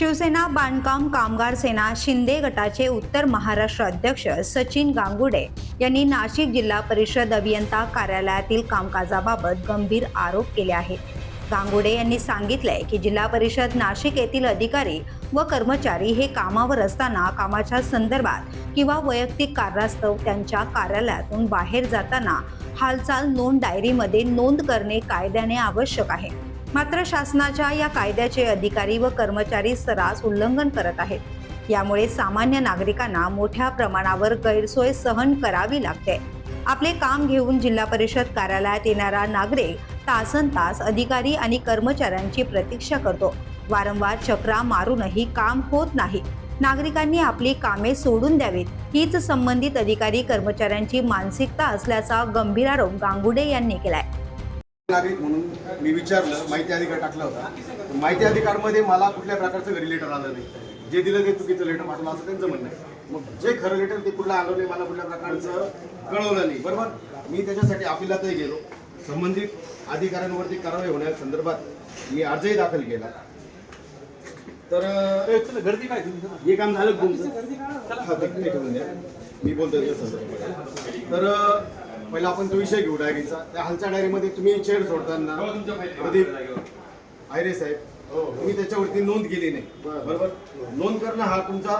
शिवसेना बांधकाम कामगार सेना शिंदे गटाचे उत्तर महाराष्ट्र अध्यक्ष सचिन गांगुडे यांनी नाशिक जिल्हा परिषद अभियंता कार्यालयातील कामकाजाबाबत गंभीर आरोप केले आहेत. गांगुडे यांनी सांगितलंय की जिल्हा परिषद नाशिक येथील अधिकारी व कर्मचारी हे कामावर असताना कामाच्या संदर्भात किंवा वैयक्तिक कारणास्तव त्यांच्या कार्यालयातून बाहेर जाताना हालचाल नोंद डायरीमध्ये नोंद करणे कायद्याने आवश्यक आहे. मात्र शासनाच्या या कायद्याचे अधिकारी व कर्मचारी सरास उल्लंघन करत आहेत. यामुळे सामान्य नागरिकांना मोठ्या प्रमाणावर गैरसोय सहन करावी लागते. आपले काम घेऊन जिल्हा परिषद कार्यालयात येणारा नागरिक तासन तास अधिकारी आणि कर्मचाऱ्यांची प्रतीक्षा करतो. वारंवार चक्रा मारूनही काम होत नाही. नागरिकांनी आपली कामे सोडून द्यावीत. हीच संबंधित अधिकारी कर्मचाऱ्यांची मानसिकता असल्याचा गंभीर आरोप गांगुडे यांनी केलाय. नागरिक म्हणून मी विचारलं माहिती अधिकार टाकला होता. माहिती अधिकारमध्ये मला कुठल्या प्रकारचं घरी लेटर आलं नाही. जे दिलं ते चुकीचं लेटर पाठवलं असं त्यांचं म्हणणं आहे. मग जे खरं लेटर ते कुठलं आलं नाही मला कुठल्या प्रकारचं कळवलं नाही. बरोबर? मी त्याच्यासाठी अपिलातही गेलो. संबंधित अधिकाऱ्यांवरती कारवाई होण्यासंदर्भात मी अर्जही दाखल केला. तर गर्दी काय हे काम झालं. मी बोलतो तर पहिला आपण तो विषय घेऊ डायरीचा. त्या हालच्या डायरीमध्ये तुम्ही चेड सोडताना कधी आयरे साहेब तुम्ही त्याच्यावरती नोंद केली नाही. बरोबर? नोंद करणं हा तुमचा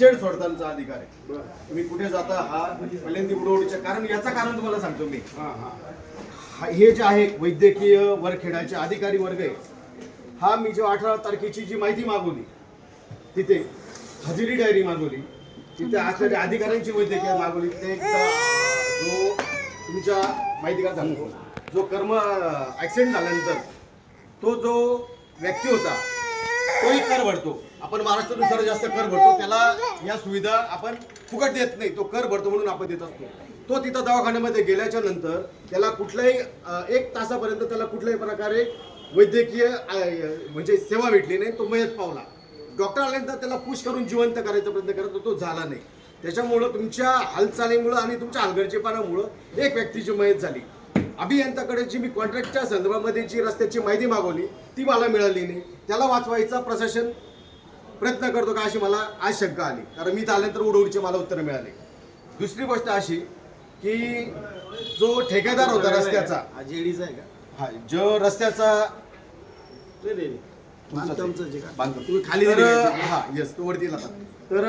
चेड सोडतानाचा अधिकार आहे. तुम्ही कुठे जाता हा पहिल्यांदा उडवडीच्या कारण याचं कारण तुम्हाला सांगतो मी. हा- हे. जे आहे वैद्यकीय वरखेडाचे अधिकारी वर्ग आहे. हा मी जो अठरा तारखेची जी माहिती मागवली तिथे हजेरी डायरी मागवली तिथे असणाऱ्या अधिकाऱ्यांची वैद्यकीय मागवली ते एकदा तुमच्या माहिती का? सांगतो जो कर्म ॲक्सिडेंट झाल्यानंतर तो जो व्यक्ती होता तोही कर भरतो. आपण महाराष्ट्रानुसार जास्त कर भरतो त्याला या सुविधा आपण फुकट देत नाही. तो कर भरतो म्हणून आपण देत असतो. तो तिथं दवाखान्यामध्ये गेल्याच्यानंतर त्याला कुठल्याही एक तासापर्यंत त्याला कुठल्याही प्रकारे वैद्यकीय म्हणजे सेवा भेटली नाही तो मयत पावला. डॉक्टर आल्यानंतर त्याला पुश करून जिवंत करायचा प्रयत्न करत तो झाला नाही. त्याच्यामुळं तुमच्या हालचालीमुळं आणि तुमच्या हलगर्जीपणामुळं एक व्यक्तीची मयत झाली. अभियंताकडे जी मी कॉन्ट्रॅक्टच्या संदर्भामध्ये जी रस्त्याची माहिती मागवली ती मला मिळाली नाही. त्याला वाचवायचा प्रशासन प्रयत्न करतो का अशी मला आज शंका आली. कारण मी तर आल्यानंतर उडवडीचे मला उत्तरं मिळाले. दुसरी गोष्ट अशी की जो ठेकेदार होता रस्त्याचा जेडीचा आहे का? हा जो रस्त्याचा बांधकाम. तुम्ही खाली. हा येस तो वरती तर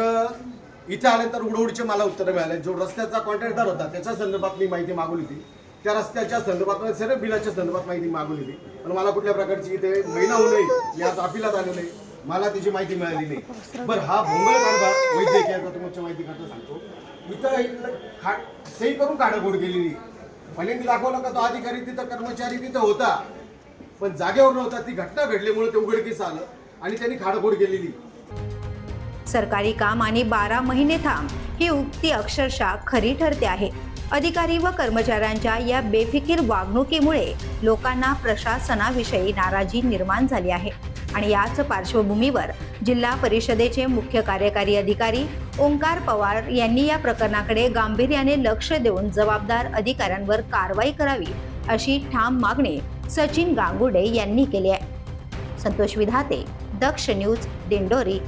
इथे आल्यानंतर उडवडीचे मला उत्तर मिळाले. जो रस्त्याचा कॉन्ट्रॅक्टर होता त्याच्या संदर्भात मी माहिती मागवली होती. त्या रस्त्याच्या संदर्भात म्हणजे सर्व बिलाच्या संदर्भात माहिती मागवली होती. पण मला कुठल्या प्रकारची इथे महिना होऊ नये याच अपिलात आलो नाही मला त्याची माहिती मिळाली नाही. बरं हा भोंगळ कारभार वैद्यकीयाचा तुमच्या माहिती करता सांगतो. इथं खा सही करून काढाघोड केलेली. पहिल्यांदा दाखवलं का तो अधिकारी तिथं कर्मचारी तिथं होता. पण जागेवर नव्हता ती घटना घडल्यामुळे ते उघडकीस आलं आणि त्यांनी खाडखोड केलेली. सरकारी काम आणि बारा महिने थांब ही उक्ती अक्षरशः खरी ठरते आहे. अधिकारी व कर्मचाऱ्यांच्या या बेफिकीर वागणुकीमुळे लोकांना प्रशासनाविषयी नाराजी निर्माण झाली आहे. आणि याच पार्श्वभूमीवर जिल्हा परिषदेचे मुख्य कार्यकारी अधिकारी ओंकार पवार यांनी या प्रकरणाकडे गांभीर्याने लक्ष देऊन जबाबदार अधिकाऱ्यांवर कारवाई करावी अशी ठाम मागणी सचिन गांगुडे यांनी केली आहे. संतोष विधाते दक्ष न्यूज दिंडोरी.